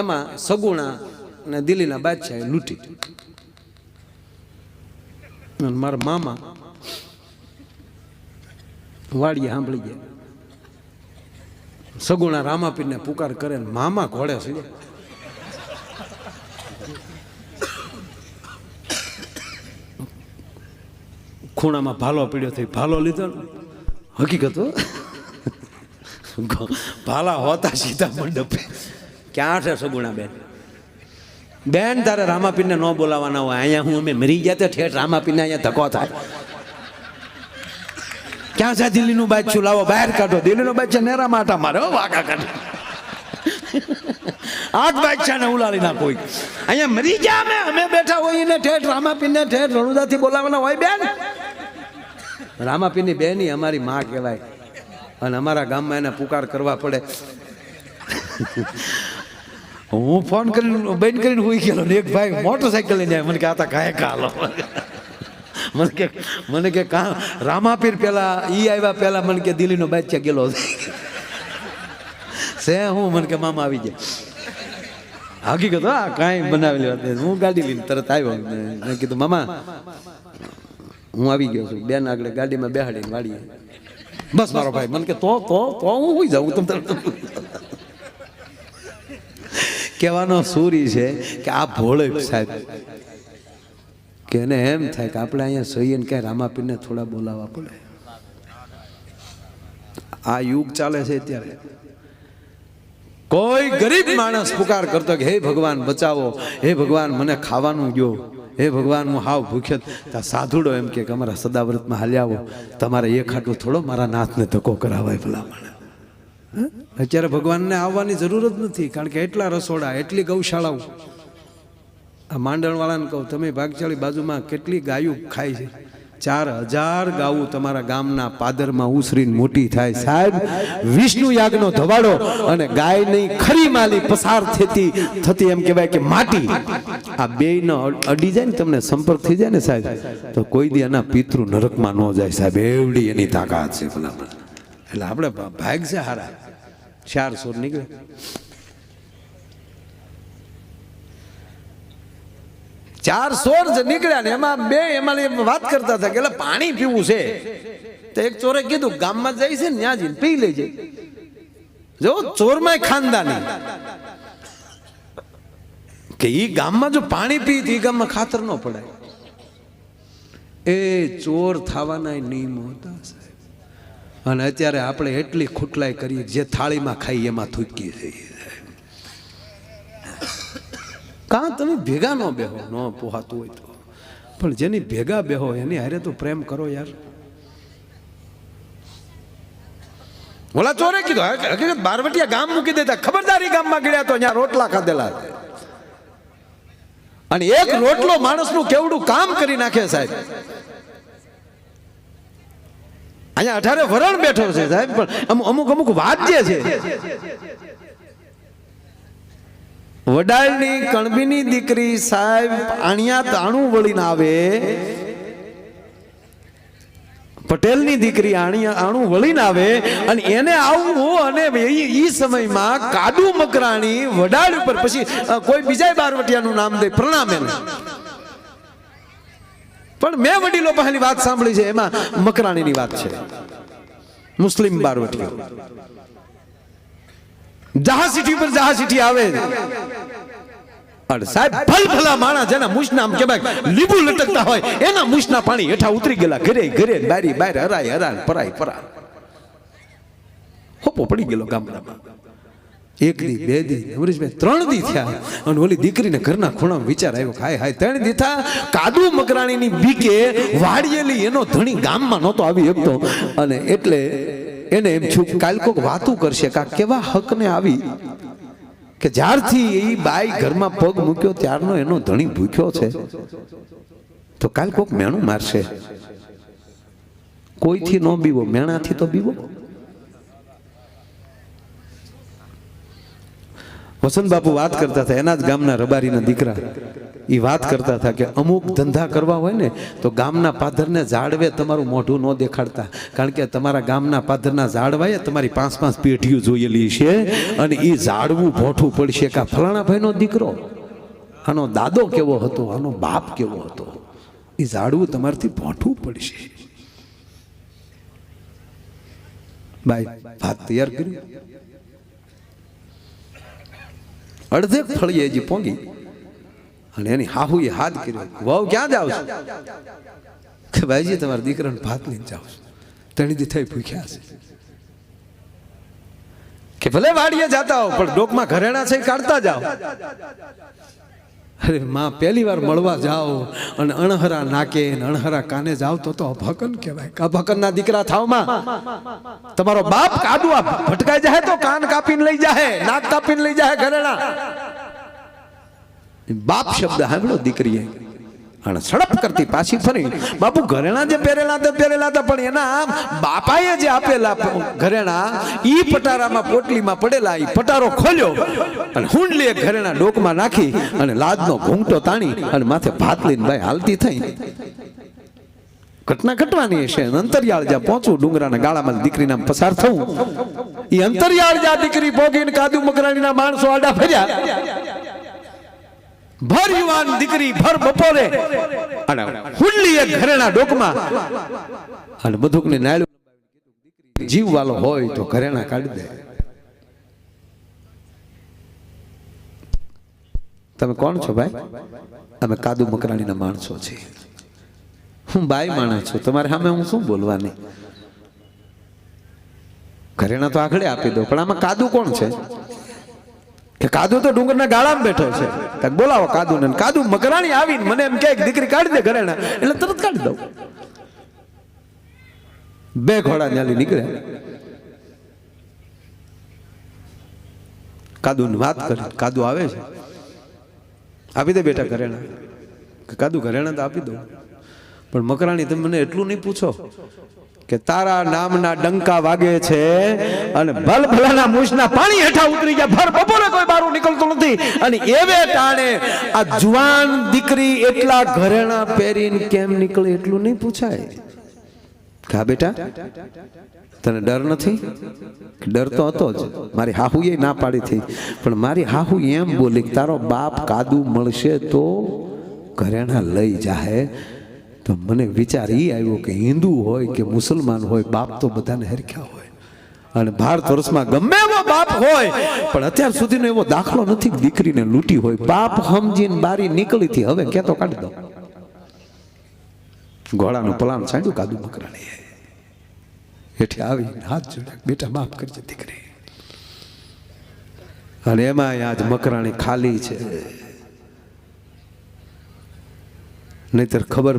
એમાં સગુણા અને દિલ્હીના બાદશાહે લૂંટી મારા મામા વાડીએ સાંભળી ગયા. સગુણા રામાપીરને પુકાર કરે મામા ઘોડે છે. ખૂણામાં ભાલો પીડ્યો થઈ ભાલો લીધો ને. હકીકત ભાલા હોતા સીધા મંડપે. ક્યાં છે સગુણા બેન બેન તારે રામાપીરને ન બોલાવાના હોય. અહીંયા હું અમે મરી ગયા તે ઠેઠ રામાપીરને અહીંયા ધક્કો થાય. ક્યાં છે દિલ્હીનું બાદશું લાવો, બહાર કાઢો. દિલ્હીનો છે નેરા માટા મારે વાગા કાઢો. આઠ કાઢે છે ને ઉલાડી ના કોઈ અહીંયા મરી ગયા અમે. અમે બેઠા હોઈએ ને ઠેઠ રામાપીરને ઠેઠ રણુદાથી બોલાવાના હોય, બેન. રામાપીરની બેની અમારી માં કહેવાય. અને અમારા ગામમાં એને પુકાર કરવા પડે. હું ફોન કરીને, બેન કરીને હોઈ ગયેલો એક ભાઈ મોટરસાઇકલ લઈને જાય મને કે, આ તા કાંઈ કાલો. મને કે મને કે, કા રામાપીર પેલા, ઈ આવ્યા પહેલા મને કે દિલ્હીનો બાચ્યા ગયેલો છે હું, મને કે, મામા આવી ગયા. હકીકત, હા, કાંઈ બનાવેલી વાત નહીં. હું ગાડી લઈને તરત આવ્યો. મેં કીધું, મામા, હું આવી ગયો છું. બેન આગળ ગાડીમાં બેહાડીને વાળીએ. બસ મારો ભાઈ. મને કે, તો તો તો હું હોઈ જાઉં. તમ તરત કહેવાનો સૂરી છે કે આ ભોળે સાહેબ. કે એને એમ થાય કે આપણે અહીંયા સહીએ ને ક્યાંય રામાપીરને થોડા બોલાવવા પડે. આ યુગ ચાલે છે અત્યારે. કોઈ ગરીબ માણસ પુકાર કરતો કે, હે ભગવાન, બચાવો. હે ભગવાન, મને ખાવાનું ગયો હે ભગવાન, હું હાવ ભૂખ્યો. ત્યાં સાધુડો એમ કે અમારા સદાવ્રતમાં હાલ્યા આવો. તમારે એ ખાટું થોડો મારા નાથને ધક્કો કરાવાય ભલામણ? અત્યારે ભગવાનને આવવાની જરૂર જ નથી, કારણ કે એટલા રસોડા, એટલી ગૌશાળાઓ. આ માંડણવાળાને કહું, તમે ભાગશાળી બાજુમાં કેટલી ગાયું ખાય છે? ચાર હજાર ગાવું તમારા ગામના પાદરમાં ઉસરીને મોટી થાય. સાહેબ, વિષ્ણુ યાગનો ધવાડો અને ગાયની ખરી માલી પસાર થતી થતી એમ કહેવાય કે માટી. આ બેયનો અડી જાય ને, તમને સંપર્ક થઈ જાય ને સાહેબ, તો કોઈ દી એના પિતૃ નરકમાં ન જાય સાહેબ. એવડી એની તાકાત છે એટલે આપણે ભાગ છે હારા. ચાર સુર નીકળે. ચાર સોર જે નીકળ્યા ને એમાં બે એમાં વાત કરતા હતા કે પાણી પીવું છે. તો એક ચોરે કીધું, ગામમાં જાય છે ને ત્યાં જઈને પી લેજે. જો ચોરમાં ખાનદાની. કે ઈ ગામમાં જો પાણી પી તો ઈ ગામમાં ખાતર ન પડાય. એ ચોર થવાના નિયમો હતા અને અત્યારે આપણે એટલી ખૂટલાઈ કરીએ જે થાળીમાં ખાઈએ એમાં થૂકી જઈએ કાં તમે ભેગા ન બેહો, ન પોહાતું હોય તો. પણ જેની ભેગા બેહો, એની હારે તો પ્રેમ કરો યાર. ઓલા ચોરે કીધું, હક- હકીકત બારવટિયા ગામ મૂકી દેતા, ખબરદારી ગામમાં ગયા તો અહીંયા રોટલા ખાધેલા અને એક રોટલો માણસનું કેવડું કામ કરી નાખે સાહેબ. અહીંયા અઢારે વરણ બેઠો છે સાહેબ, પણ અમુક અમુક વાદ્ય છે. વડાળની કણબીની દીકરી સાહેબ આણિયા તાણું વળીને આવે. પટેલની દીકરી આણિયા આણું વળીને આવે અને એને આવવું અને એ- સમયમાં કાદુ મકરાણી વડાળ ઉપર પછી કોઈ બીજા બારવટિયાનું નામ દે, પ્રણામ એને. પણ મેં વડીલો પહેલી વાત સાંભળી છે, એમાં મકરાણીની વાત છે. મુસ્લિમ બારવટીઓ. જહાસીઠી સીટી ઉપર જહા આવે સાહેબ ભલ ભલા માણા જેના મુશના આમ કહેવાય લીંબુ લટકતા હોય, એના મુશના પાણી હેઠા ઉતરી ગયેલા, ઘરે ઘરે, બારી, બાર, હરાય હરાય, પરાય પરા હોપો પડી ગયેલો ગામડામાં. એક દી, બે દી અમરીશભાઈ ત્રણ દી થયા. અને ઓલી દીકરીને ઘરના ખૂણામાં વિચાર આવ્યો હાય હાય, ત્રણ દી થા કાદુ મકરાણીની બીકે વાડિયેલી એનો ધણી ગામમાં નહોતો આવી શકતો. અને એટલે એને એમ છું કાલ કોક વાતું કરશે કા કેવા હકને આવી કે જ્યારથી એ બાઈ ઘરમાં પગ મૂક્યો ત્યારનો એનો ધણી ભૂખ્યો છે. તો કાલ કોક મેણું મારશે. કોઈથી ન બીવો, મેણાથી તો બીવો. વસંત બાપુ વાત કરતા હતા, એના જ ગામના રબારીના દીકરા. એ વાત કરતા હતા કે અમુક ધંધા કરવા હોય ને, તો ગામના પાધરને ઝાડવે તમારું મોઢું ન દેખાડતા. કારણ કે તમારા ગામના પાથરના ઝાડવાએ તમારી પાંચ પાંચ પેઢીઓ જોયેલી છે અને એ ઝાડવું ભોઠું પડશે કે ફલાણા ભાઈનો દીકરો? આનો દાદો કેવો હતો? આનો બાપ કેવો હતો? એ ઝાડવું તમારથી ભોઠું પડશે. બાય ભાત તૈયાર કર્યું અડધે ફળીએ હજી પોંગી. અને એની હાહુએ હાથ કર્યો. વહુ ક્યાં જાવ છો? કે ભાઈજી, તમારા દીકરાને ભાત લઈને જાવ છો. તણી દી થઈ ભૂખ્યા છે. કે ભલે વાડીએ જાતા હો, પણ ડોકમાં ઘરેણા છે, કાઢતા જાઓ. અરે માં, પહેલી વાર મળવા જાઓ અને અણહરા નાકે અણહરા કાને જાઓ તો તો અભકન કહેવાય. અભકનના દીકરા થાવમાં. તમારો બાપ કાદુઆ ભટકાઈ જાય તો કાન કાપીને લઈ જાય નાક કાપીને લઈ જાય ઘરેણા. બાપ શબ્દ સાંભળો દીકરીએ. અને સડપ કરતી પાછી ફરી. બાપુ, ઘરેણા જે પહેરેલા હતા પહેરેલા હતા, પણ એના બાપાએ જે આપેલા ઘરેણા, ઈ પટારામાં, પોટલીમાં પડેલા, ઈ પટારો ખોલ્યો અને હુંડલી એક ઘરેણા ડોકમાં નાખી અને લાદનો ઘૂંઘટો તાણી અને માથે ભાત લઈને ભાઈ હાલતી થઈ. ઘટના ઘટવાની હશે અંતરિયાળ જ્યાં પહોંચું, ડુંગરાના ગાળામાં દીકરીના પસાર થવું. એ અંતરિયાળ જ્યાં દીકરી ભોગીને કાદુ મકરાણીના માણસો આડા ફર્યા ભર યુવાન દીકરી ભર બપોરે. અને એક ઘરેણા ડોકમાં. અને બધુકને નાળ્યું જીવ વાલો હોય તો ઘરેણા કાઢી દે. તમે કોણ છો ભાઈ? અમે કાદુ મકરાણીના માણસો છીએ. હું બાઈ માણસ છું. તમારે સામે હું શું બોલવાની? ઘરેણા તો આગળ આપી દો, પણ આમાં કાદુ કોણ છે? કે કાદુ તો ડુંગરના ગાળામાં બેઠો છે. કાંઈક બોલાવો કાદુ ને કાદુ મકરાણી આવીને મને એમ કે દીકરી કાઢી દે ઘરેણા. એટલે તરત કાઢી દઉં. બે ઘોડા ન્યાલી નીકળે કાદુ વાત કરી. કાદુ આવે છે. આપી દે બેટા ઘરેણા. કાદુ ઘરેણા તો આપી દઉં. પણ મકરાણી તમે મને એટલું નહીં પૂછો. કે તારા નામના ડંકા વાગે છે અને ભલ ભલાના મૂછના પાણી હેઠા ઉતરી ગયા. ભર બપોરે કોઈ બારું નીકળતું નથી. અને એવે ટાણે આ જુવાન દીકરી એટલા ઘરેણા પહેરીને કેમ નીકળે એટલું નહીં પૂછાય. કા બેટા, તને ડર નથી? ડર તો હતો જ. મારી હાહુએ ના પાડી હતી. પણ મારી હાહુ એમ બોલી તારો બાપ કાદુ મળશે તો ઘરેણા લઈ જાહે. તો મને વિચાર એ આવ્યો કે હિન્દુ હોય કે મુસલમાન હોય, બાપ તો બધાને હરખ્યા હોય. અને ભારત વર્ષમાં ગમે એવો બાપ હોય, પણ અત્યાર સુધીનો એવો દાખલો નથી દીકરીને લૂંટી હોય. બાપ સમજીને બારી નીકળી હતી. હવે કેતો કાઢી દો. ઘોડાનું પલાન સાંડ્યું, કાદુ મકરાણી. હેઠે આવી હાથ જોડ્યા, બેટા માફ કરજે દીકરી. અને એમાં આજ મકરાણી ખાલી છે. નહીતર ખબર